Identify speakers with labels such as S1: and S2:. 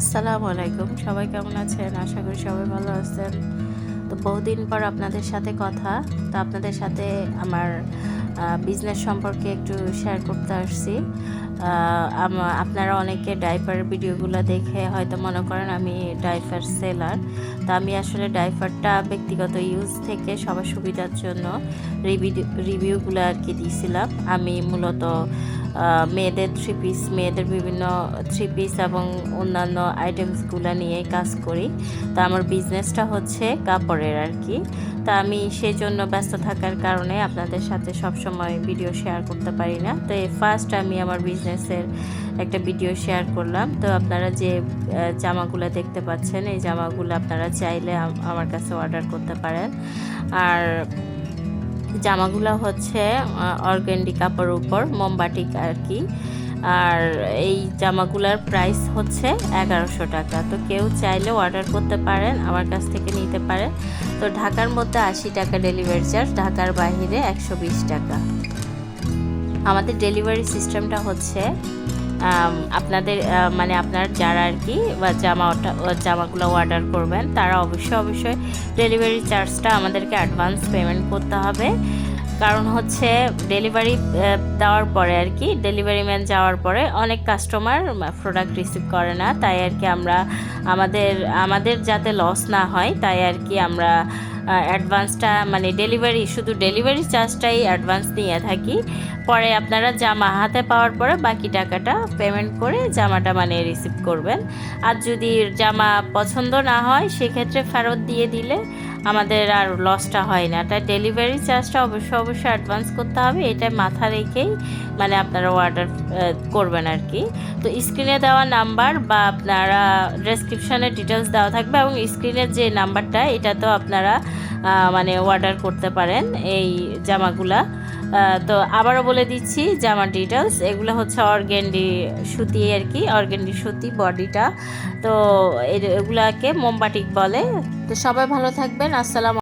S1: আসসালামু আলাইকুম। সবাই কেমন আছেন? আশা করি সবাই ভালো আছেন। তো বহুদিন পর আপনাদের সাথে কথা। তো আপনাদের সাথে আমার বিজনেস সম্পর্কে একটু শেয়ার করতে আসছি। আপনারা অনেকে ডাইপারের ভিডিওগুলো দেখে হয়তো মনে করেন আমি ডাইপার সেলার তা আমি আসলে ডাইপারটা ব্যক্তিগত ইউজ থেকে সবার সুবিধার জন্য রিভিউ রিভিউগুলো আর কি দিয়েছিলাম। আমি মূলত মেয়েদের থ্রি পিস মেয়েদের বিভিন্ন থ্রি পিস এবং অন্যান্য আইটেমসগুলো নিয়ে কাজ করি। তা আমার বিজনেসটা হচ্ছে কাপড়ের আর কি। তা আমি সেই জন্য ব্যস্ত থাকার কারণে আপনাদের সাথে সবসময় ভিডিও শেয়ার করতে পারি না। তো এই ফার্স্ট আমি আমার বিজনেসের একটা ভিডিও শেয়ার করলাম। তো আপনারা যে জামাগুলো দেখতে পাচ্ছেন, এই জামাগুলো আপনারা চাইলে আমার কাছে অর্ডার করতে পারেন। আর জামাগুলো হচ্ছে অর্গেন্ডি কাপড়ের উপর, মোমবাটিক আর কি। আর এই জামাগুলার প্রাইস হচ্ছে এগারোশো টাকা। তো কেউ চাইলে অর্ডার করতে পারেন, আমার কাছ থেকে নিতে পারেন। তো ঢাকার মধ্যে আশি টাকা ডেলিভারি চার্জ ঢাকার বাইরে একশো বিশ টাকা। আমাদের ডেলিভারি সিস্টেমটা হচ্ছে আপনাদের মানে আপনার যারা আর কি, বা জামাটা জামাগুলো অর্ডার করবেন, তারা অবশ্যই অবশ্যই ডেলিভারি চার্জটা আমাদেরকে অ্যাডভান্স পেমেন্ট করতে হবে। কারণ হচ্ছে ডেলিভারি দেওয়ার পরে আর কি ডেলিভারি ম্যান যাওয়ার পরে অনেক কাস্টমার প্রোডাক্ট রিসিভ করে না, তাই আর কি আমরা আমাদের আমাদের যাতে লস না হয়, তাই আর কি আমরা অ্যাডভান্সটা মানে ডেলিভারি শুধু ডেলিভারি চার্জটাই অ্যাডভান্স নিয়ে থাকি। পরে আপনারা জামা হাতে পাওয়ার পরে বাকি টাকাটা পেমেন্ট করে জামাটা মানে রিসিভ করবেন। আর যদি জামা পছন্দ না হয়, সেক্ষেত্রে ফেরত দিয়ে দিলে আমাদের আর লসটা হয় না তাই ডেলিভারি চার্জটা অবশ্যই অবশ্যই অ্যাডভান্স করতে হবে, এটা মাথা রেখেই মানে আপনারা অর্ডার করবেন আর কি তো স্ক্রিনে দেওয়া নাম্বার বা আপনারা ডেসক্রিপশানে ডিটেলস দেওয়া থাকবে এবং স্ক্রিনের যে নাম্বারটা এটা তো আপনারা মানে অর্ডার করতে পারেন এই জামাগুলা। তো আবারও বলে দিচ্ছি জামার ডিটেলস এগুলো হচ্ছে অর্গেন্ডি সুতি আর কি, অর্গেন্ডি সুতি বডিটা তো এগুলাকে মোমবাটিক বলে। তো সবাই ভালো থাকবেন, আসসালাম